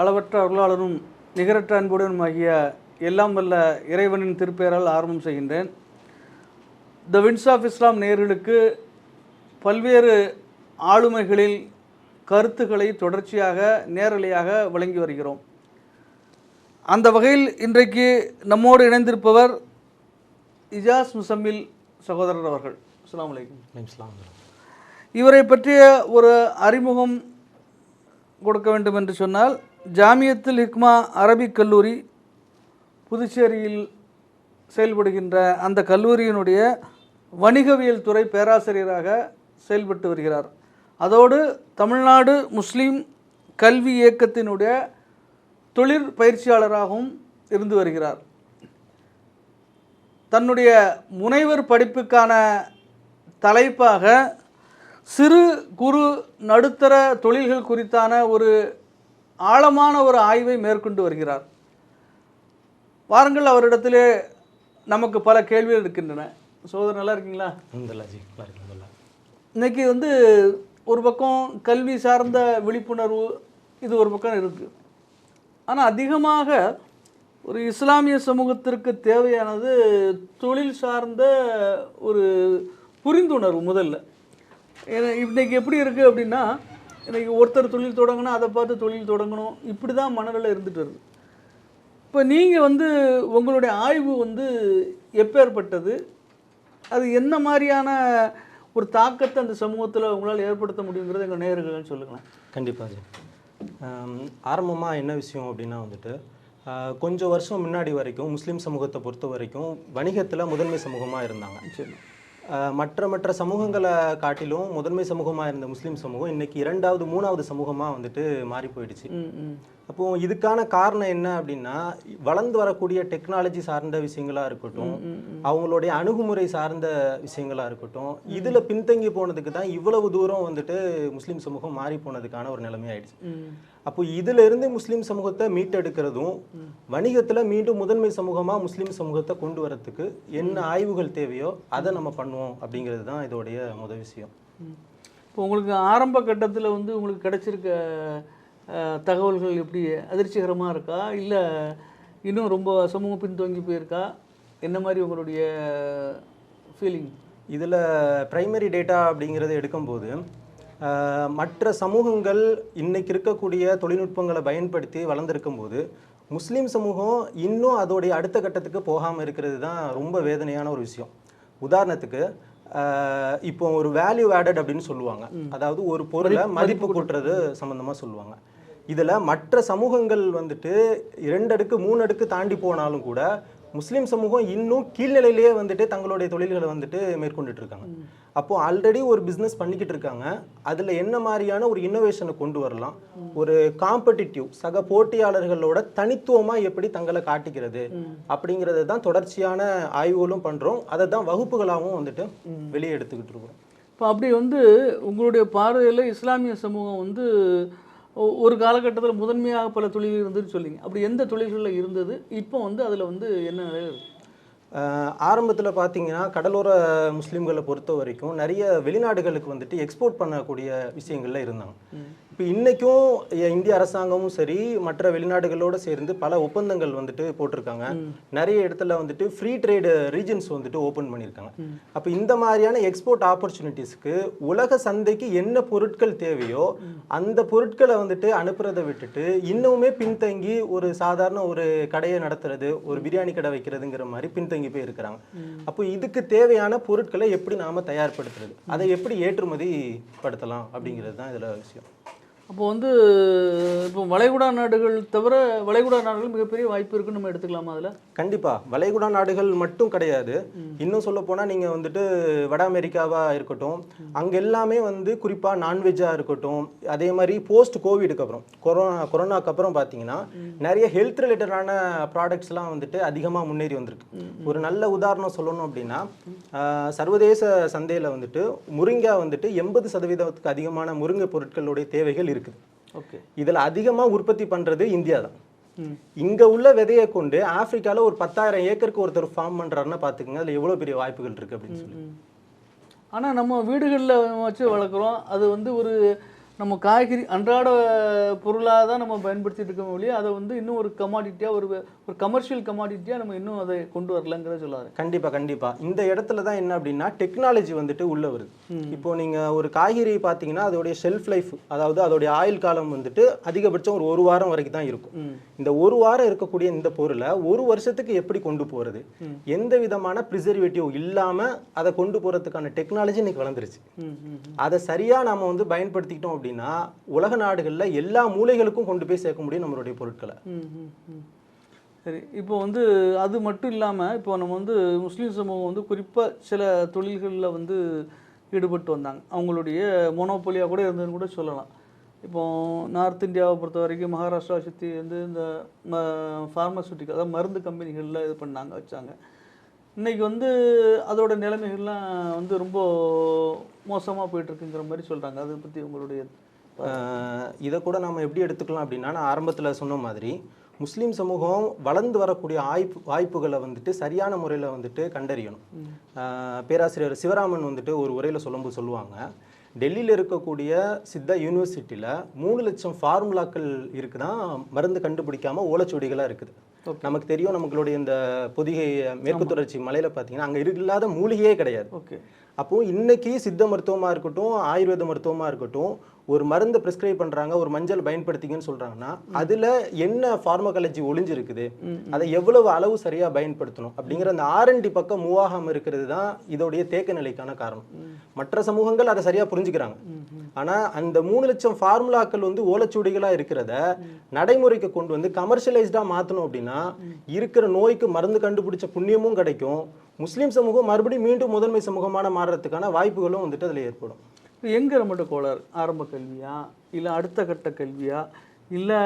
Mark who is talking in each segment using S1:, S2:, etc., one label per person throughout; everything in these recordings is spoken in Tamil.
S1: அளவற்ற அருளாளரும் நிகரற்ற அன்புடனும் ஆகிய எல்லாம் வல்ல இறைவனின் திருப்பெயரால் ஆரம்பம் செய்கின்றேன். த வின்ஸ் ஆஃப் இஸ்லாம் நேர்களுக்கு பல்வேறு ஆளுமைகளில் கருத்துக்களை தொடர்ச்சியாக நேரலையாக வழங்கி வருகிறோம். அந்த வகையில் இன்றைக்கு நம்மோடு இணைந்திருப்பவர் இஜாஸ் முசம்மில் சகோதரர் அவர்கள். அஸ்லாம் வலைக்கம்
S2: இஸ்லாம்
S1: இவரை பற்றிய ஒரு அறிமுகம் கொடுக்க வேண்டும் என்று சொன்னால் ஜாமியத்துல் ஹிக்மா அரபிக் கல்லூரி புதுச்சேரியில் செயல்படுகின்ற அந்த கல்லூரியினுடைய வணிகவியல் துறை பேராசிரியராக செயல்பட்டு வருகிறார். அதோடு தமிழ்நாடு முஸ்லீம் கல்வி இயக்கத்தினுடைய தொழிற் பயிற்சியாளராகவும் இருந்து வருகிறார். தன்னுடைய முனைவர் படிப்புக்கான தலைப்பாக சிறு குறு நடுத்தர தொழில்கள் குறித்தான ஒரு ஆழமான ஒரு ஆய்வை மேற்கொண்டு வருகிறார். வாருங்கள் அவரிடத்திலே நமக்கு பல கேள்விகள் இருக்கின்றன. சோதரர் நல்லா இருக்கீங்களா. இன்னைக்கு வந்து ஒரு பக்கம் கல்வி சார்ந்த விழிப்புணர்வு இது ஒரு பக்கம் இருக்குது ஆனால் அதிகமாக ஒரு இஸ்லாமிய சமூகத்திற்கு தேவையானது தொழில் சார்ந்த ஒரு புரிந்துணர்வு முதல்ல. ஏன்னா இன்னைக்கு எப்படி இருக்குது அப்படின்னா இன்னைக்கு ஒருத்தர் தொழில் தொடங்கினா அதை பார்த்து தொழில் தொடங்கணும். இப்படி தான் மனநிலை இருந்துட்டு வருது இப்போ நீங்கள் வந்து உங்களுடைய ஆய்வு வந்து எப்பேற்பட்டது? அது என்ன மாதிரியான ஒரு தாக்கத்தை அந்த சமூகத்தில் உங்களால் ஏற்படுத்த முடியுங்கிறத எங்கள் நேயர்கள் சொல்லுங்களேன்.
S2: கண்டிப்பா ஜி. ஆரம்பமாக என்ன விஷயம் அப்படின்னா வந்துட்டு கொஞ்சம் வருஷம் முன்னாடி வரைக்கும் முஸ்லீம் சமூகத்தை பொறுத்த வரைக்கும் வணிகத்தில் முதன்மை சமூகமாக இருந்தாங்க.
S1: சரி.
S2: மற்ற மற்ற சமூகங்களை காட்டிலும் முதன்மை சமூகமாக இருந்த முஸ்லீம் சமூகம் இன்னைக்கு இரண்டாவது மூணாவது சமூகமாக வந்துட்டு மாறி போயிடுச்சு.
S1: ம் ம்
S2: அப்போ இதுக்கான காரணம் என்ன அப்படின்னா வளர்ந்து வரக்கூடிய டெக்னாலஜி சார்ந்த விஷயங்களா இருக்கட்டும் அவங்களுடைய அணுகுமுறை சார்ந்த விஷயங்களா இருக்கட்டும் இதுல பின்தங்கி போனதுக்கு தான் இவ்வளவு தூரம் வந்துட்டு முஸ்லீம் சமூகம் மாறி போனதுக்கான ஒரு நிலைமை ஆயிடுச்சு அப்போ இதுல இருந்து முஸ்லீம் சமூகத்தை மீட்டெடுக்கிறதும் வணிகத்துல மீண்டும் முதன்மை சமூகமா முஸ்லீம் சமூகத்தை கொண்டு வரதுக்கு என்ன ஆய்வுகள் தேவையோ அதை நம்ம பண்ணுவோம் அப்படிங்கிறது தான் இதோடைய முதல் விஷயம்.
S1: இப்போ உங்களுக்கு ஆரம்ப கட்டத்தில் வந்து உங்களுக்கு கிடைச்சிருக்க தகவல்கள் எப்படி அதிர்ச்சிகரமாக இருக்கா? இல்லை இன்னும் ரொம்ப சமூகம் பின்தங்கி போயிருக்கா? என்ன மாதிரி உங்களுடைய ஃபீலிங்
S2: இதில் பிரைமரி டேட்டா அப்படிங்கிறத எடுக்கும்போது மற்ற சமூகங்கள் இன்னைக்கு இருக்கக்கூடிய தொழில்நுட்பங்களை பயன்படுத்தி வளர்ந்துருக்கும் போது முஸ்லீம் சமூகம் இன்னும் அதோடைய அடுத்த கட்டத்துக்கு போகாமல் இருக்கிறது தான் ரொம்ப வேதனையான ஒரு விஷயம். உதாரணத்துக்கு இப்போ ஒரு வேல்யூ ஆடட் அப்படின்னு சொல்லுவாங்க. அதாவது ஒரு பொருளை மதிப்பு கூட்டுறது சம்மந்தமாக சொல்லுவாங்க. இதில் மற்ற சமூகங்கள் வந்துட்டு இரண்டு அடுக்கு மூணு அடுக்கு தாண்டி போனாலும் கூட முஸ்லீம் சமூகம் இன்னும் கீழ்நிலையிலேயே வந்துட்டு தங்களுடைய தொழில்களை வந்துட்டு மேற்கொண்டுட்டு இருக்காங்க. அப்போ ஆல்ரெடி ஒரு பிஸ்னஸ் பண்ணிக்கிட்டு இருக்காங்க. அதில் என்ன மாதிரியான ஒரு இன்னோவேஷனை கொண்டு வரலாம்? ஒரு காம்படிட்டிவ் சக போட்டியாளர்களோட தனித்துவமாக எப்படி தங்களை காட்டிக்கிறது? அப்படிங்கிறது தான் தொடர்ச்சியான ஆய்வுகளும் பண்ணுறோம் அதை தான் வகுப்புகளாகவும் வந்துட்டு வெளியே எடுத்துக்கிட்டு இருக்கோம்.
S1: இப்போ அப்படி வந்து உங்களுடைய பார்வையில் இஸ்லாமிய சமூகம் வந்து ஒரு காலகட்டத்தில் முதன்மையாக பல தொழில்கள் இருந்துன்னு சொல்லிங்க அப்படி எந்த தொழில்களில் இருந்தது? இப்போ வந்து அதில் வந்து என்ன நிலையில் இருக்குது
S2: ஆரம்பத்தில் பார்த்தீங்கன்னா கடலோர முஸ்லீம்களை பொறுத்த வரைக்கும் நிறைய வெளிநாடுகளுக்கு வந்துட்டு எக்ஸ்போர்ட் பண்ணக்கூடிய விஷயங்கள்ல இருந்தாங்க. இப்போ இன்றைக்கும் இந்திய அரசாங்கமும் சரி மற்ற வெளிநாடுகளோடு சேர்ந்து பல ஒப்பந்தங்கள் வந்துட்டு போட்டிருக்காங்க. நிறைய இடத்துல வந்துட்டு ஃப்ரீ ட்ரேடு ரீஜன்ஸ் வந்துட்டு ஓப்பன் பண்ணியிருக்காங்க. அப்போ இந்த மாதிரியான எக்ஸ்போர்ட் ஆப்பர்ச்சுனிட்டிஸ்க்கு உலக சந்தைக்கு என்ன பொருட்கள் தேவையோ அந்த பொருட்களை வந்துட்டு அனுப்புறதை விட்டுட்டு இன்னுமே பின்தங்கி ஒரு சாதாரண ஒரு கடையை நடத்துறது ஒரு பிரியாணி கடை வைக்கிறதுங்கிற மாதிரி பின்தங்கி போய் இருக்கிறாங்க. அப்போ இதுக்கு தேவையான பொருட்களை எப்படி நாம தயார்படுத்துறது? அதை எப்படி ஏற்றுமதி படுத்தலாம் அப்படிங்கிறது தான் இதுல விஷயம்.
S1: அப்போ வந்து இப்போ வளைகுடா நாடுகள் தவிர வளைகுடா நாடுகள் மிகப்பெரிய வாய்ப்பு இருக்குன்னு நம்ம எடுத்துக்கலாமா அதில்?
S2: கண்டிப்பா. வளைகுடா நாடுகள் மட்டும் கிடையாது. இன்னும் சொல்ல போனா நீங்க வந்துட்டு வட அமெரிக்காவா இருக்கட்டும் அங்க எல்லாமே வந்து குறிப்பா நான்வெஜ்ஜா இருக்கட்டும் அதே மாதிரி போஸ்ட் கோவிடுக்கு அப்புறம் கொரோனா கொரோனாக்கு அப்புறம் பாத்தீங்கன்னா நிறைய ஹெல்த் ரிலேட்டடான ப்ராடக்ட்ஸ்லாம் வந்துட்டு அதிகமா முன்னேறி வந்திருக்கு. ஒரு நல்ல உதாரணம் சொல்லணும் அப்படின்னா சர்வதேச சந்தையில வந்துட்டு முருங்கை வந்துட்டு எண்பது சதவீதத்துக்கு அதிகமான முருங்கை பொருட்களுடைய தேவைகள் இருக்குது
S1: ஓகே.
S2: இதுல அதிகமா உற்பத்தி பண்றது இந்தியா தான். இங்க உள்ள விதையை கொண்டு ஆப்பிரிக்கால ஒரு பத்தாயிரம் ஏக்கருக்கு ஒருத்தர் ஃபார்ம் பண்றாருன்னா பாத்துக்கோங்க அதுல எவ்வளவு பெரிய வாய்ப்புகள் இருக்கு அப்படின்னு சொல்லி.
S1: ஆனால் நம்ம வீடுகளில் வச்சு வளர்க்குறோம். அது வந்து ஒரு நம்ம காய்கறி அன்றாட பொருளாக தான் நம்ம பயன்படுத்திட்டு இருக்கோம் ஒழிய அதை வந்து இன்னும் ஒரு கமாடிட்டியாக ஒரு ஒரு கமர்ஷியல் கமாடிட்டியாக நம்ம இன்னும் அதை கொண்டு வரலங்கிறத சொல்லாரு
S2: கண்டிப்பா கண்டிப்பா. இந்த இடத்துல தான் என்ன அப்படின்னா டெக்னாலஜி வந்துட்டு உள்ள வருது. இப்போ நீங்க ஒரு காய்கறி பார்த்தீங்கன்னா அதோடைய ஷெல்ஃப் லைஃப் அதாவது அதோடைய ஆயுள் காலம் வந்துட்டு அதிகபட்சம் ஒரு ஒரு வாரம் வரைக்கும் தான் இருக்கும் இந்த ஒரு வாரம் இருக்கக்கூடிய இந்த பொருளை ஒரு வருஷத்துக்கு எப்படி கொண்டு போறது? எந்த விதமான ப்ரிசர்வேட்டிவ் இல்லாம அதை கொண்டு போறதுக்கான டெக்னாலஜி இன்னைக்கு வளர்ந்துருச்சு. அதை சரியா நாம வந்து பயன்படுத்திக்கிட்டோம் அப்படின்னா உலக நாடுகளில் எல்லா மூலைகளுக்கும் கொண்டு போய் சேர்க்க முடியும் நம்மளுடைய பொருட்களை.
S1: சரி இப்போ வந்து அது மட்டும் இல்லாமல் இப்போ நம்ம வந்து முஸ்லீம் சமூகம் வந்து குறிப்பாக சில தொழில்களில் வந்து ஈடுபட்டு வந்தாங்க. அவங்களுடைய மொனோபொலியாக கூட இருந்ததுன்னு கூட சொல்லலாம். இப்போ நார்த் இந்தியாவை பொறுத்த வரைக்கும் மகாராஷ்டிரா சுற்றி வந்து இந்த ஃபார்மசூட்டிக்கல் அதாவது மருந்து கம்பெனிகளில் இது பண்ணாங்க வச்சாங்க. இன்னைக்கு வந்து அதோட நிலைமைகள்லாம் வந்து ரொம்ப மோசமாக போயிட்டுருக்குங்கிற மாதிரி சொல்கிறாங்க அதை பற்றி உங்களுடைய
S2: இதை கூட நம்ம எப்படி எடுத்துக்கலாம் அப்படின்னா நான் ஆரம்பத்தில் சொன்ன மாதிரி முஸ்லீம் சமூகம் வளர்ந்து வரக்கூடிய வாய்ப்பு வாய்ப்புகளை வந்துட்டு சரியான முறையில் வந்துட்டு கண்டறியணும். பேராசிரியர் சிவராமன் வந்துட்டு ஒரு உரையில் சொல்லும்போது சொல்லுவாங்க டெல்லியில் இருக்கக்கூடிய சித்தா யூனிவர்சிட்டியில் மூணு லட்சம் ஃபார்முலாக்கள் இருக்குதான் மருந்து கண்டுபிடிக்காம ஓலைச்சுவடிகளாக இருக்குது. நமக்கு தெரியும் நம்மளுடைய இந்த பொதிகை மேற்கு தொடர்ச்சி மலையில் பார்த்தீங்கன்னா அங்கே இல்லாத மூலிகையே கிடையாது.
S1: ஓகே.
S2: அப்போ இன்னைக்கு சித்த மருத்துவமாக இருக்கட்டும் ஆயுர்வேத மருத்துவமாக இருக்கட்டும் ஒரு மருந்தை ப்ரிஸ்கிரைப் பண்ணுறாங்க ஒரு மஞ்சள் பயன்படுத்திங்கன்னு சொல்கிறாங்கன்னா அதில் என்ன ஃபார்மகாலஜி ஒளிஞ்சிருக்குது அதை எவ்வளவு அளவு சரியாக பயன்படுத்தணும் அப்படிங்கிற அந்த ஆர்என்டி பக்கம் மூவ் ஆகாமல் இருக்கிறது தான் இதோடைய தேக்க நிலைக்கான காரணம். மற்ற சமூகங்கள் அதை சரியாக புரிஞ்சுக்கிறாங்க. ஆனால் அந்த மூணு லட்சம் ஃபார்முலாக்கள் வந்து ஓலைச்சுவடிகளாக இருக்கிறத நடைமுறைக்கு கொண்டு வந்து கமர்ஷியலைஸ்டாக மாற்றணும் அப்படின்னா இருக்கிற நோய்க்கு மருந்து கண்டுபிடிச்ச புண்ணியமும் கிடைக்கும். முஸ்லீம் சமூகம் மறுபடியும் மீண்டும் முதன்மை சமூகமான மாறுறதுக்கான வாய்ப்புகளும் வந்துட்டு அதில் ஏற்படும்.
S1: எங்கே நம்மகிட்ட கோளாறு? ஆரம்ப கல்வியா? இல்லை அடுத்த கட்ட கல்வியா? இல்லை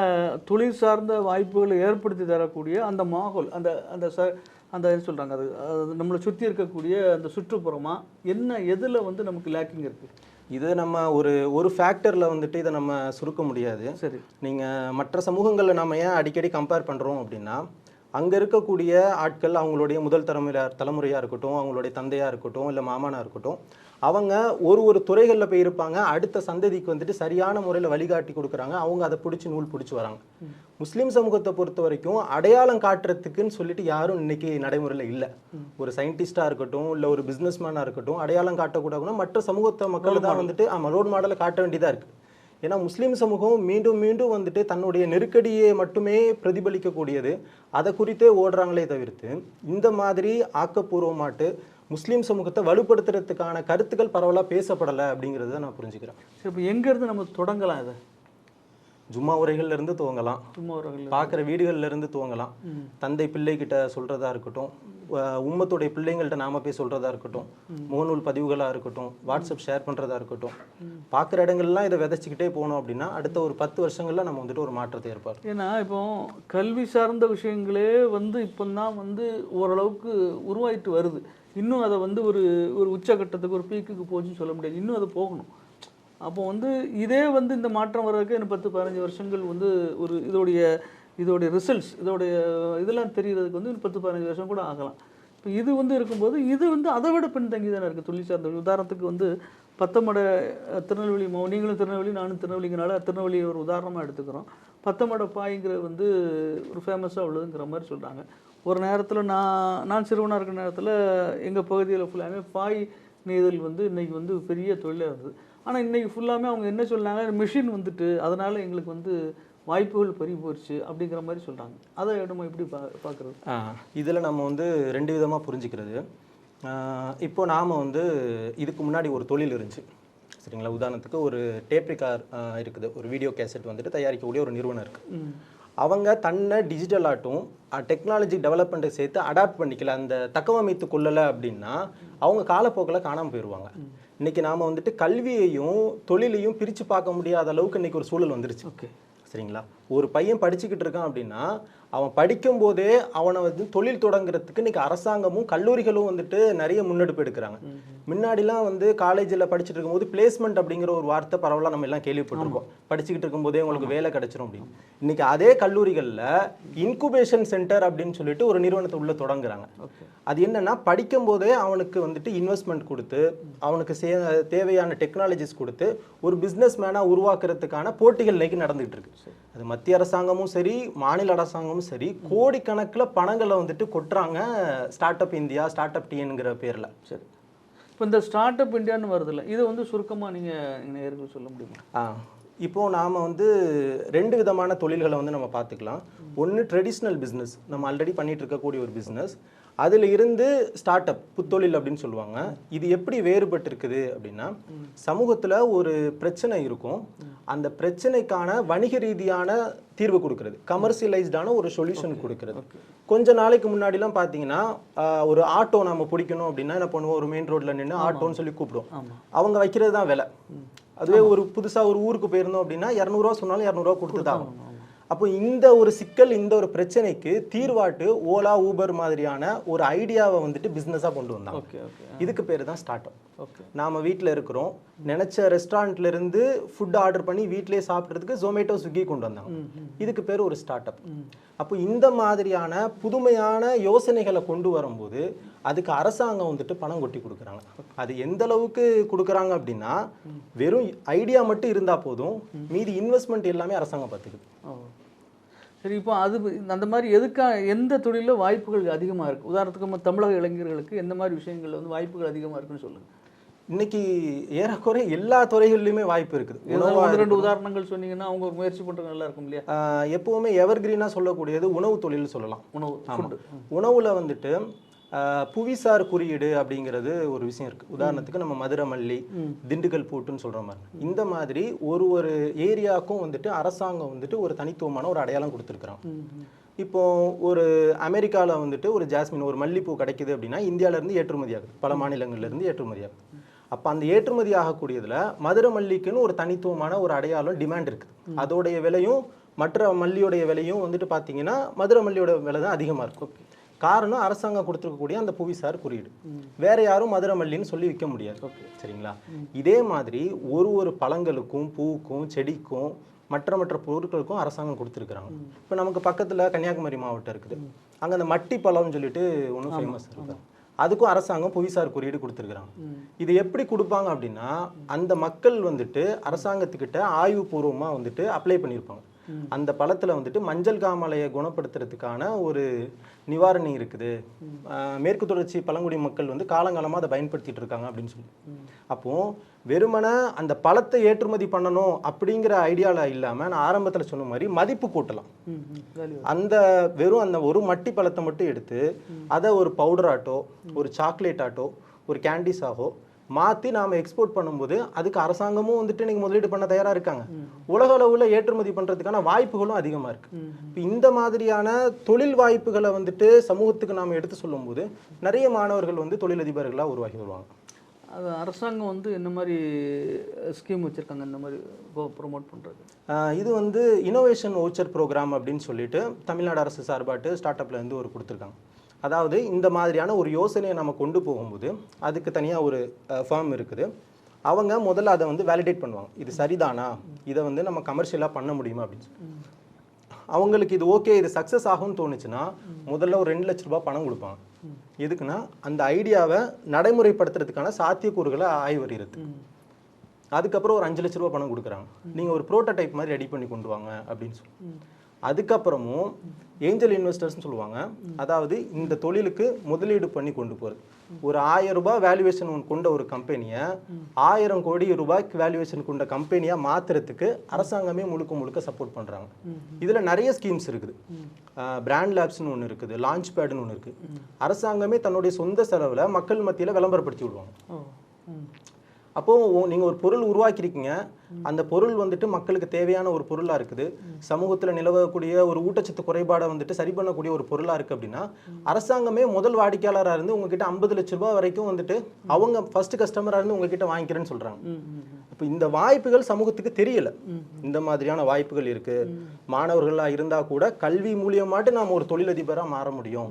S1: தொழில் சார்ந்த வாய்ப்புகளை ஏற்படுத்தி தரக்கூடிய அந்த மாகோல் அந்த அந்த ச அந்த என்ன சொல்கிறாங்க அது அது நம்மளை சுற்றி இருக்கக்கூடிய அந்த சுற்றுப்புறமா? என்ன எதில் வந்து நமக்கு லேக்கிங் இருக்குது
S2: இது நம்ம ஒரு ஒரு ஃபேக்டரில் வந்துட்டு இதை நம்ம சுருக்க முடியாது.
S1: சரி.
S2: நீங்கள் மற்ற சமூகங்களில் நம்ம ஏன் அடிக்கடி கம்பேர் பண்ணுறோம் அப்படின்னா அங்கே இருக்கக்கூடிய ஆட்கள் அவங்களுடைய முதல் தலைமுறை தலைமுறையாக இருக்கட்டும் அவங்களுடைய தந்தையாக இருக்கட்டும் இல்லை மாமனாக இருக்கட்டும் அவங்க ஒரு ஒரு துறைகளில் போய் இருப்பாங்க. அடுத்த சந்ததிக்கு வந்துட்டு சரியான முறையில் வழிகாட்டி கொடுக்குறாங்க. அவங்க அதை பிடிச்சி நூல் பிடிச்சி வராங்க. முஸ்லீம் சமூகத்தை பொறுத்த வரைக்கும் அடையாளம் காட்டுறதுக்குன்னு சொல்லிட்டு யாரும் இன்னைக்கு நடைமுறையில் இல்லை. ஒரு சயின்டிஸ்டாக இருக்கட்டும் இல்லை ஒரு பிஸ்னஸ்மேனாக இருக்கட்டும் அடையாளம் காட்டக்கூடாதுன்னா மற்ற சமூகத்தை மக்கள் தான் வந்துட்டு ஆமாம் ரோல் மாடலை காட்ட வேண்டியதாக இருக்குது ஏன்னா முஸ்லீம் சமூகம் மீண்டும் மீண்டும் வந்துட்டு தன்னுடைய நெருக்கடியை மட்டுமே பிரதிபலிக்கக்கூடியது. அதை குறித்தே ஓடுறாங்களே தவிர்த்து இந்த மாதிரி ஆக்கப்பூர்வமாட்டு முஸ்லீம் சமூகத்தை வலுப்படுத்துறதுக்கான கருத்துக்கள் பரவலாக பேசப்படலை அப்படிங்கிறத நான் புரிஞ்சுக்கிறேன்.
S1: சரி இப்போ எங்கேருந்து நம்ம தொடங்கலாம் இதை?
S2: ஜும்மா உரைகள்ல இருந்து. துவங்கலாம் பார்க்குற வீடுகள்ல இருந்து துவங்கலாம். தந்தை பிள்ளைகிட்ட சொல்றதா இருக்கட்டும் உம்மத்துடைய பிள்ளைங்கள்ட்ட நாம போய் சொல்றதா இருக்கட்டும் முகநூல் பதிவுகளா இருக்கட்டும் வாட்ஸ்அப் ஷேர் பண்றதா இருக்கட்டும் பார்க்குற இடங்கள்லாம் இதை விதைச்சிக்கிட்டே போனோம் அப்படின்னா அடுத்த ஒரு பத்து வருஷங்கள்ல நம்ம வந்துட்டு ஒரு மாற்றத்தை ஏற்பார்
S1: ஏன்னா இப்போ கல்வி சார்ந்த விஷயங்களே வந்து இப்போ தான் வந்து ஓரளவுக்கு உருவாயிட்டு வருது. இன்னும் அதை வந்து ஒரு ஒரு உச்சகட்டத்துக்கு ஒரு பீக்குக்கு போச்சுன்னு சொல்ல முடியாது. இன்னும் அது போகணும். அப்போ வந்து இதே வந்து இந்த மாற்றம் வர்றதுக்கு இன்னும் பத்து பதினஞ்சு வருஷங்கள் வந்து ஒரு இதோடைய இதோடைய ரிசல்ட்ஸ் இதோடைய இதெல்லாம் தெரியறதுக்கு வந்து பத்து பதினஞ்சு வருஷம் கூட ஆகலாம். இப்போ இது வந்து இருக்கும்போது இது வந்து அதை விட பின்தங்கி தானே இருக்குது தொழில் சார்ந்த உதாரணத்துக்கு வந்து பத்தமட திருநெல்வேலி மாவ- நீங்களும் திருநெல்வேலி நானும் திருநெல்வேலிங்கனால திருநெல்வேலி ஒரு உதாரணமாக எடுத்துக்கிறோம். பத்தமட பாய்ங்கிற வந்து ஒரு ஃபேமஸாக உள்ளதுங்கிற மாதிரி சொல்கிறாங்க ஒரு நேரத்தில் நான் நான் சிறுவனாக இருக்கிற நேரத்தில் எங்கள் பகுதியில் ஃபுல்லாமே பாய் நெய்தல் வந்து இன்றைக்கி வந்து பெரிய தொழிலாக இருந்தது. ஆனால் இன்றைக்கி ஃபுல்லாமே அவங்க என்ன சொன்னாங்க மிஷின் வந்துட்டு அதனால் எங்களுக்கு வந்து வாய்ப்புகள் பறி போயிடுச்சு அப்படிங்கிற மாதிரி சொல்கிறாங்க அதை நம்ம எப்படி பா பார்க்குறது?
S2: இதில் நம்ம வந்து ரெண்டு விதமாக புரிஞ்சுக்கிறது. இப்போ நாம் வந்து இதுக்கு முன்னாடி ஒரு தொழில் இருந்துச்சு. சரிங்களா? உதாரணத்துக்கு ஒரு டேப்ரிகார் இருக்குது. ஒரு வீடியோ கேசட் வந்துட்டு தயாரிக்கக்கூடிய ஒரு நிறுவனம் இருக்குது அவங்க தன்னை டிஜிட்டலாட்டும் டெக்னாலஜி டெவலப்மெண்ட்டை சேர்த்து அடாப்ட் பண்ணிக்கல. அந்த தக்கவமைத்து கொள்ளலை அப்படின்னா அவங்க காலப்போக்கில் காணாமல் போயிடுவாங்க இன்னைக்கு நாம் வந்துட்டு கல்வியையும் தொழிலையும் பிரித்து பார்க்க முடியாத அளவுக்கு இன்னைக்கு ஒரு சூழல் வந்துருச்சு.
S1: ஓகே.
S2: சரிங்களா? ஒரு பையன் படிச்சுக்கிட்டு இருக்கான் அப்படின்னா அவன் படிக்கும்போதே அவனை வந்து தொழில் தொடங்குறதுக்கு இன்னைக்கு அரசாங்கமும் கல்லூரிகளும் வந்துட்டு நிறைய முன்னெடுப்பு எடுக்கிறாங்க. முன்னாடிலாம் வந்து காலேஜில் படிச்சுட்டு இருக்கும்போது பிளேஸ்மெண்ட் அப்படிங்கிற ஒரு வார்த்தை பரவலாக நம்ம எல்லாம் கேள்விப்பட்டிருக்கோம் படிச்சுக்கிட்டு இருக்கும்போதே உங்களுக்கு வேலை கிடைச்சிரும் அப்படின்னு. இன்னைக்கு அதே கல்லூரிகளில் இன்குபேஷன் சென்டர் அப்படின்னு சொல்லிட்டு ஒரு நிறுவனத்தை உள்ள தொடங்குறாங்க. அது என்னன்னா படிக்கும் போதே அவனுக்கு வந்துட்டு இன்வெஸ்ட்மெண்ட் கொடுத்து அவனுக்கு சே- தேவையான டெக்னாலஜிஸ் கொடுத்து ஒரு பிஸ்னஸ் மேனாக உருவாக்குறதுக்கான போட்டிகள் இன்னைக்கு நடந்துகிட்டு இருக்கு. அது மத்திய அரசாங்கமும் சரி மாநில அரசாங்கமும் சரி கோடிக்கணக்கில் பணங்களை வந்துட்டு கொட்டுறாங்க start up India start up டிஎன்கிற பேரில்.
S1: சரி. இப்போ இந்த ஸ்டார்ட் அப் இந்தியான்னு வருதுல்ல இதை வந்து சுருக்கமாக நீங்கள் நேருக்கு சொல்ல முடியுமா?
S2: ஆ. இப்போ நாம் வந்து ரெண்டு விதமான தொழில்களை வந்து நம்ம பார்த்துக்கலாம். ஒன்று ட்ரெடிஷ்னல் பிஸ்னஸ் நம்ம ஆல்ரெடி பண்ணிட்டு இருக்கக்கூடிய ஒரு பிஸ்னஸ் அதில் இருந்து ஸ்டார்ட் அப் புத்தொழில் அப்படின்னு சொல்லுவாங்க. இது எப்படி வேறுபட்டு இருக்குது அப்படின்னா சமூகத்தில் ஒரு பிரச்சனை இருக்கும். அந்த பிரச்சனைக்கான வணிக ரீதியான தீர்வு கொடுக்கிறது. கமர்ஷியலைஸ்டான ஒரு சொல்யூஷன் கொடுக்கிறது. கொஞ்ச நாளைக்கு முன்னாடிலாம் பார்த்தீங்கன்னா ஒரு ஆட்டோ நம்ம பிடிக்கணும் அப்படின்னா என்ன பண்ணுவோம்? ஒரு மெயின் ரோட்ல நின்று ஆட்டோன்னு சொல்லி கூப்பிடுவோம். அவங்க வைக்கிறது தான் விலை அதுவே ஒரு புதுசா ஒரு ஊருக்கு போயிருந்தோம் அப்படின்னா இரநூறுவா சொன்னாலும் இரநூறுவா கொடுத்து தான் ஆகணும். அப்போ இந்த ஒரு சிக்கல் இந்த ஒரு பிரச்சனைக்கு தீர்வாட்டு ஓலா ஊபர் மாதிரியான ஒரு ஐடியாவை வந்துட்டு பிஸ்னஸாக கொண்டு வந்தாங்க. இதுக்கு பேர் தான் ஸ்டார்ட் அப்
S1: ஓகே.
S2: நாம வீட்டில் இருக்கிறோம். நினைச்ச ரெஸ்டாரண்ட்ல இருந்து ஃபுட் ஆர்டர் பண்ணி வீட்டிலேயே சாப்பிட்றதுக்கு ஜொமேட்டோ ஸ்விக்கி கொண்டு வந்தாங்க. இதுக்கு பேர் ஒரு ஸ்டார்ட் அப் அப்போ இந்த மாதிரியான புதுமையான யோசனைகளை கொண்டு வரும்போது அதுக்கு அரசாங்கம் வந்துட்டு பணம் கொட்டி கொடுக்குறாங்க. அது எந்த அளவுக்கு கொடுக்குறாங்க அப்படின்னா வெறும் ஐடியா மட்டும் இருந்தா போதும். மீதி இன்வெஸ்ட்மெண்ட் எல்லாமே அரசாங்கம் பார்த்துக்குது.
S1: சரி இப்போ அது அந்த மாதிரி எதுக்கா எந்த தொழிலில் வாய்ப்புகள் அதிகமாக இருக்குது உதாரணத்துக்கு தமிழக இளைஞர்களுக்கு எந்த மாதிரி விஷயங்கள்ல வந்து வாய்ப்புகள் அதிகமாக இருக்குன்னு சொல்லுங்கள்
S2: இன்னைக்கு ஏறக்குறைய எல்லா துறைகள்லையுமே வாய்ப்பு இருக்குது.
S1: ஒன்று ரெண்டு உதாரணங்கள் சொன்னீங்கன்னா அவங்க ஒரு முயற்சி பண்ணுறது நல்லா இருக்கும் இல்லையா?
S2: எப்பவுமே எவர்கிரீனா சொல்லக்கூடியது உணவு தொழில் சொல்லலாம்.
S1: உணவு
S2: உணவுல வந்துட்டு புவிசார் குறியீடு அப்படிங்கிறது ஒரு விஷயம் இருக்கு. உதாரணத்துக்கு நம்ம மதுரை மல்லி திண்டுக்கல் பூட்டுன்னு சொல்ற மாதிரி. இந்த மாதிரி ஒரு ஒரு ஏரியாவுக்கும் வந்துட்டு அரசாங்கம் வந்துட்டு ஒரு தனித்துவமான ஒரு அடையாளம் கொடுத்துருக்குறாங்க இப்போ ஒரு அமெரிக்காவில் வந்துட்டு ஒரு ஜாஸ்மின் ஒரு மல்லிப்பூ கிடைக்குது அப்படின்னா இந்தியால இருந்து ஏற்றுமதி ஆகுது பல மாநிலங்கள்ல இருந்து ஏற்றுமதி ஆகுது அப்போ அந்த ஏற்றுமதி ஆகக்கூடியதுல மதுரை மல்லிக்குன்னு ஒரு தனித்துவமான ஒரு அடையாளம் டிமாண்ட் இருக்குது. அதோடைய விலையும் மற்ற மல்லியோடைய விலையும் வந்துட்டு பார்த்தீங்கன்னா மதுரை மல்லியோட விலை தான் அதிகமாக இருக்கும். காரணம் அரசாங்கம் கொடுத்துருக்கக்கூடிய அந்த புவிசார் குறியீடு. வேற யாரும் மதுரை மல்லின்னு சொல்லி விற்க முடியாது. சரிங்களா? இதே மாதிரி ஒரு ஒரு பழங்களுக்கும் பூவுக்கும் செடிக்கும் மற்ற மற்ற பொருட்களுக்கும் அரசாங்கம் கொடுத்துருக்குறாங்க. இப்போ நமக்கு பக்கத்தில் கன்னியாகுமரி மாவட்டம் இருக்குது. அங்கே அந்த மட்டி பழம்னு சொல்லிட்டு ஒன்றும் ஃபேமஸ் இருக்கு. அதுக்கும் அரசாங்கம் புவிசார் குறியீடு கொடுத்துருக்குறாங்க. இது எப்படி கொடுப்பாங்க அப்படின்னா அந்த மக்கள் வந்துட்டு அரசாங்கத்துக்கிட்ட ஆய்வுபூர்வமாக வந்துட்டு அப்ளை பண்ணியிருப்பாங்க. அந்த பழத்துல வந்துட்டு மஞ்சள் காமாலையை குணப்படுத்துறதுக்கான ஒரு நிவாரணி இருக்குது. மேற்கு தொடர்ச்சி பழங்குடி மக்கள் வந்து காலங்காலமா அதை பயன்படுத்திட்டு இருக்காங்க அப்படின்னு சொல்லி. அப்போ வெறுமனே அந்த பழத்தை ஏற்றுமதி பண்ணணும் அப்படிங்கிற ஐடியால இல்லாம நான் ஆரம்பத்துல சொன்ன மாதிரி மதிப்பு கூட்டலாம். அந்த வெறும் அந்த ஒரு மட்டி பழத்தை மட்டும் எடுத்து அதை ஒரு பவுடர் ஆட்டோ ஒரு சாக்லேட் ஆட்டோ ஒரு கேண்டிஸ் ஆகோ மாற்றி நாம் எக்ஸ்போர்ட் பண்ணும்போது அதுக்கு அரசாங்கமும் வந்துட்டு நீங்கள் முதலீடு பண்ண தயாராக இருக்காங்க. உலக அளவில் ஏற்றுமதி பண்ணுறதுக்கான வாய்ப்புகளும் அதிகமாக இருக்குது இப்போ இந்த மாதிரியான தொழில் வாய்ப்புகளை வந்துட்டு சமூகத்துக்கு நாம் எடுத்து சொல்லும்போது நிறைய மாணவர்கள் வந்து தொழிலதிபர்களாக உருவாகி வருவாங்க.
S1: அது அரசாங்கம் வந்து என்ன மாதிரி ஸ்கீம் வச்சுருக்காங்க? இந்த மாதிரி ப்ரொமோட் பண்ணுறது
S2: இது வந்து இனோவேஷன் ஓச்சர் ப்ரோக்ராம் அப்படின்னு சொல்லிட்டு தமிழ்நாடு அரசு சார்பாட்டு ஸ்டார்ட் அப்ல இருந்து ஒரு கொடுத்துருக்காங்க. அதாவது இந்த மாதிரியான ஒரு யோசனையை நம்ம கொண்டு போகும்போது அதுக்கு தனியாக ஒரு ஃபார்ம் இருக்குது. அவங்க முதல்ல அதை வந்து வேலிடேட் பண்ணுவாங்க. இது சரிதானா? இதை வந்து நம்ம கமர்ஷியலாக பண்ண முடியுமா அப்படின்னு சொல்லி. அவங்களுக்கு இது ஓகே இது சக்ஸஸ் ஆகும்னு தோணுச்சுன்னா முதல்ல ஒரு ரெண்டு லட்ச ரூபாய் பணம் கொடுப்பாங்க. எதுக்குன்னா அந்த ஐடியாவை நடைமுறைப்படுத்துறதுக்கான சாத்தியக்கூறுகளை ஆய்வறிகிறது. அதுக்கப்புறம் ஒரு அஞ்சு லட்ச ரூபா பணம் கொடுக்குறாங்க. நீங்கள் ஒரு ப்ரோட்டோடைப் மாதிரி ரெடி பண்ணி கொண்டு வாங்க அப்படின்னு சொல்லி. அதுக்கப்புறமும் ஏஞ்சல் இன்வெஸ்டர்ஸ்னு சொல்லுவாங்க. அதாவது இந்த தொழிலுக்கு முதலீடு பண்ணி கொண்டு போகிறது ஒரு ஆயிரம் ரூபாய் வேல்யூவேஷன் கொண்ட ஒரு கம்பெனியை ஆயிரம் கோடி ரூபாய்க்கு வேல்யூவேஷன் கொண்ட கம்பெனியாக மாற்றுறதுக்கு அரசாங்கமே முழுக்க முழுக்க சப்போர்ட் பண்ணுறாங்க இதில் நிறைய ஸ்கீம்ஸ் இருக்குது. பிராண்ட் லேப்ஸ்னு ஒன்று இருக்குது லான்ச் பேடுன்னு ஒன்று இருக்குது. அரசாங்கமே தன்னுடைய சொந்த செலவில் மக்கள் மத்தியில் விளம்பரப்படுத்தி விடுவாங்க.
S1: ஓ ம்.
S2: அப்போ உ- நீங்க ஒரு பொருள் உருவாக்கியிருக்கீங்க. அந்த பொருள் வந்துட்டு மக்களுக்கு தேவையான ஒரு பொருளா இருக்குது. சமூகத்துல நிலவக்கூடிய ஒரு ஊட்டச்சத்து குறைபாடை வந்துட்டு சரி பண்ணக்கூடிய ஒரு பொருளா இருக்கு அப்படின்னா அரசாங்கமே முதல் வாடிக்கையாளரா இருந்து உங்ககிட்ட ஐம்பது லட்ச ரூபாய் வரைக்கும் வந்துட்டு அவங்க ஃபர்ஸ்ட் கஸ்டமரா இருந்து உங்ககிட்ட வாங்கிக்கிறேன்னு
S1: ம்
S2: அப்போ இந்த வாய்ப்புகள் சமூகத்துக்கு தெரியல. இந்த மாதிரியான வாய்ப்புகள் இருக்கு. மாணவர்களா இருந்தா கூட கல்வி மூலியமாட்டு நாம ஒரு தொழிலதிபரா மாற முடியும்.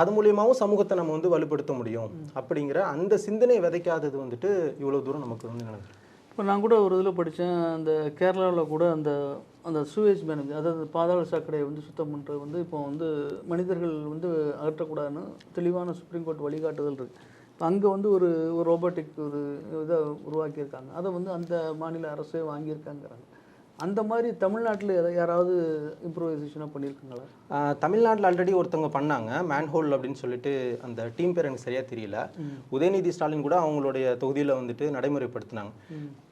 S2: அது மூலியமாவும் சமூகத்தை நம்ம வந்து வலுப்படுத்த முடியும். அப்படிங்கிற அந்த சிந்தனை விதைக்காதது வந்துட்டு இவ்வளவு தூரம் நமக்கு வந்து நடக்குது
S1: இப்போ நான் கூட ஒரு இதில் படித்தேன் அந்த கேரளாவில் கூட அந்த அந்த சூவேஜ் மேனேஜ் அதாவது பாதாள சாக்கடையை வந்து சுத்தம் பண்ணுறது வந்து இப்போ வந்து மனிதர்கள் வந்து அகற்றக்கூடாதுன்னு தெளிவான சுப்ரீம் கோர்ட் வழிகாட்டுதல் இருக்குது இப்போ அங்கே வந்து ஒரு ஒரு ரோபோட்டிக் ஒரு இதை உருவாக்கியிருக்காங்க. அதை வந்து அந்த மாநில அரசே வாங்கியிருக்காங்கிறாங்க. அந்த மாதிரி தமிழ்நாட்டில் யாராவது இம்ப்ரூவைசேஷனாக பண்ணியிருக்காங்களா
S2: தமிழ்நாட்டுல ஆல்ரெடி ஒருத்தவங்க பண்ணாங்க. மேன்ஹோல் அப்படின்னு சொல்லிட்டு அந்த டீம் பேர் எனக்கு சரியா தெரியல. உதயநிதி ஸ்டாலின் கூட அவங்களுடைய தொகுதியில வந்துட்டு நடைமுறைப்படுத்தினாங்க.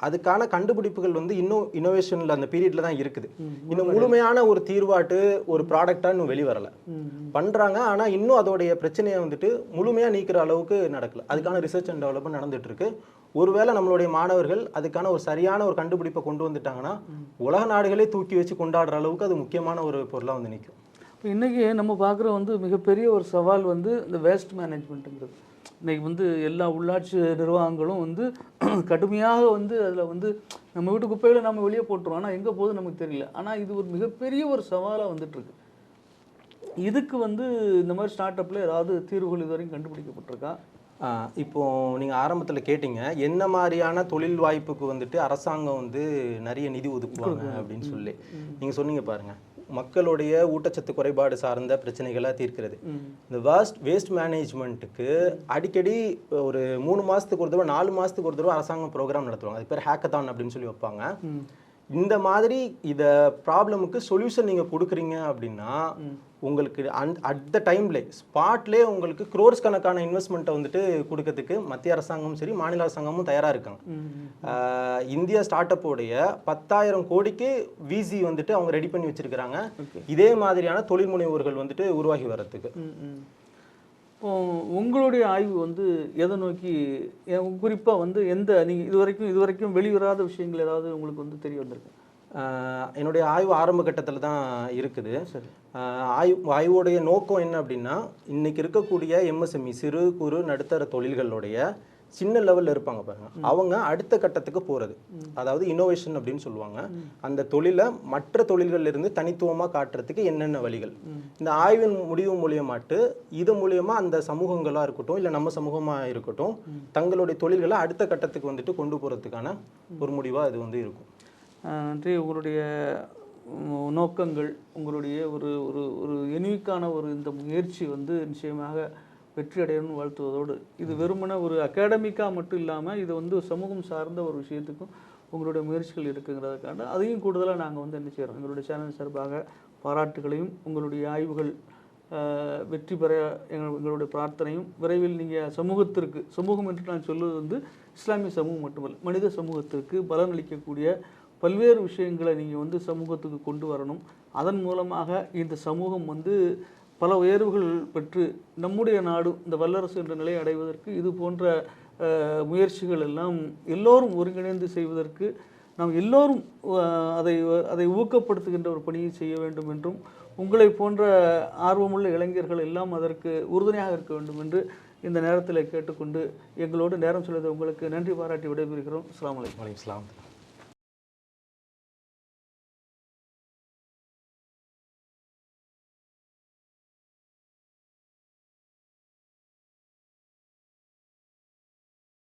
S2: அதுக்கான கண்டுபிடிப்புகள் வந்து இன்னும் இன்னோவேஷன்ல அந்த பீரியட்ல தான் இருக்குது. இன்னும் முழுமையான ஒரு தீர்வாட்டு ஒரு ப்ராடக்டா இன்னும் வெளிவரல பண்றாங்க. ஆனா இன்னும் அதோடைய பிரச்சனையை வந்துட்டு முழுமையா நீக்கிற அளவுக்கு நடக்கல. அதுக்கான ரிசர்ச் அண்ட் டெவலப்மெண்ட் நடந்துட்டு இருக்கு. ஒருவேளை நம்மளுடைய மாணவர்கள் அதுக்கான ஒரு சரியான ஒரு கண்டுபிடிப்பை கொண்டு வந்துட்டாங்கன்னா உலக நாடுகளே தூக்கி வச்சு கொண்டாடுற அளவுக்கு அது முக்கியமான ஒரு பொருளா வந்து நிற்கும்
S1: இப்போ இன்றைக்கி நம்ம பார்க்குற வந்து மிகப்பெரிய ஒரு சவால் வந்து இந்த வேஸ்ட் மேனேஜ்மெண்ட்டுங்கிறது இன்றைக்கி வந்து எல்லா உள்ளாட்சி நிர்வாகங்களும் வந்து கடுமையாக வந்து அதில் வந்து நம்ம வீட்டு குப்பைகளை நம்ம வெளியே போட்டுருவோம். ஆனால் எங்கே போகுது நமக்கு தெரியல. ஆனால் இது ஒரு மிகப்பெரிய ஒரு சவாலாக வந்துட்டுருக்கு. இதுக்கு வந்து இந்த மாதிரி ஸ்டார்ட் அப்பில் ஏதாவது தீர்வுகள் இதுவரைக்கும் கண்டுபிடிக்கப்பட்டிருக்கா?
S2: ஆஹ் இப்போ நீங்க ஆரம்பத்துல கேட்டீங்க என்ன மாதிரியான தொழில் வாய்ப்புக்கு வந்துட்டு அரசாங்கம் வந்து நிறைய நிதி ஒதுக்குவாங்க அப்படின்னு சொல்லி. நீங்க சொன்னீங்க பாருங்க மக்களுடைய ஊட்டச்சத்து குறைபாடு சார்ந்த பிரச்சனைகளை தீர்க்கிறது. இந்த வேஸ்ட் வேஸ்ட் மேனேஜ்மெண்ட்டுக்கு அடிக்கடி ஒரு மூணு மாசத்துக்கு ஒரு தடவை நாலு மாசத்துக்கு ஒரு தடவை அரசாங்கம் ப்ரோக்ராம் நடத்துவாங்க. அது பேர் ஹேக்கத்தான் அப்படின்னு சொல்லி வைப்பாங்க. இந்த மாதிரி இத ப்ராப்ளமுக்கு சொல்யூஷன் நீங்க கொடுக்குறீங்க அப்படின்னா உங்களுக்கு அட் த டைம்ல ஸ்பாட்லேயே உங்களுக்கு க்ரோர்ஸ் கணக்கான இன்வெஸ்ட்மெண்ட்டை வந்துட்டு கொடுக்கறதுக்கு மத்திய அரசாங்கமும் சரி மாநில அரசாங்கமும் தயாரா இருக்காங்க. இந்தியா ஸ்டார்ட் அப்போடைய பத்தாயிரம் கோடிக்கு விசி வந்துட்டு அவங்க ரெடி பண்ணி வச்சிருக்கிறாங்க. இதே மாதிரியான தொழில் முனைவோர்கள் வந்துட்டு உருவாகி வர்றதுக்கு.
S1: உங்களுடைய ஆய்வு வந்து எதை நோக்கி குறிப்பாக வந்து எந்த நீங்கள் இது வரைக்கும் இது வரைக்கும் வெளிவராத விஷயங்கள் ஏதாவது உங்களுக்கு வந்து தெரிய வந்திருக்கு?
S2: என்னுடைய ஆய்வு ஆரம்ப கட்டத்தில் தான் இருக்குது.
S1: சரி.
S2: ஆய்வு ஆய்வோடைய நோக்கம் என்ன அப்படின்னா இன்னைக்கு இருக்கக்கூடிய எம்எஸ்எம்இ சிறு குறு நடுத்தர தொழில்களுடைய சின்ன லெவல்ல இருப்பாங்க பாருங்க. அவங்க அடுத்த கட்டத்துக்கு போறது. அதாவது இன்னோவேஷன் அப்படின்னு சொல்லுவாங்க. அந்த தொழிலை மற்ற தொழில்கள்ல இருந்து தனித்துவமா காட்டுறதுக்கு என்னென்ன வழிகள்? இந்த ஆய்வின் முடிவு மூலியமாட்டு இது மூலியமா அந்த சமூகங்களா இருக்கட்டும் இல்ல நம்ம சமூகமா இருக்கட்டும் தங்களுடைய தொழில்களை அடுத்த கட்டத்துக்கு வந்துட்டு கொண்டு போறதுக்கான ஒரு முடிவா இது வந்து இருக்கும்.
S1: நன்றி. உங்களுடைய நோக்கங்கள் உங்களுடைய ஒரு ஒரு ஒரு எனிக்கான ஒரு இந்த முயற்சி வந்து நிச்சயமாக வெற்றி அடையணும்னு வாழ்த்துவதோடு இது வெறுமனே ஒரு அகாடமிக்காக மட்டும் இல்லாமல் இது வந்து சமூகம் சார்ந்த ஒரு விஷயத்துக்கும் உங்களுடைய முயற்சிகள் இருக்குங்கிறதுக்காக அதையும் கூடுதலாக நாங்கள் வந்து என்ன செய்கிறோம் எங்களுடைய சேனல் சார்பாக பாராட்டுகளையும் உங்களுடைய ஆய்வுகள் வெற்றி பெற எங்கள் எங்களுடைய பிரார்த்தனையும் விரைவில் நீங்கள் சமூகத்திற்கு சமூகம் என்று நான் சொல்வது வந்து இஸ்லாமிய சமூகம் மட்டுமல்ல மனித சமூகத்திற்கு பலனளிக்கக்கூடிய பல்வேறு விஷயங்களை நீங்கள் வந்து சமூகத்துக்கு கொண்டு வரணும். அதன் மூலமாக இந்த சமூகம் வந்து பல உயர்வுகள் பெற்று நம்முடைய நாடு இந்த வல்லரசு என்ற நிலையை அடைவதற்கு இது போன்ற முயற்சிகள் எல்லாம் எல்லோரும் ஒருங்கிணைந்து செய்வதற்கு நாம் எல்லோரும் அதை அதை ஊக்கப்படுத்துகின்ற ஒரு பணியை செய்ய வேண்டும் என்றும் உங்களை போன்ற ஆர்வமுள்ள இளைஞர்கள் எல்லாம் அதற்கு உறுதுணையாக இருக்க வேண்டும் என்று இந்த நேரத்தில் கேட்டுக்கொண்டு எங்களோடு நேரம் செலுத்த உங்களுக்கு நன்றி பாராட்டி விடைபெறுகிறோம். அஸ்லாம் வலைக்கம்
S2: வலைக்கம்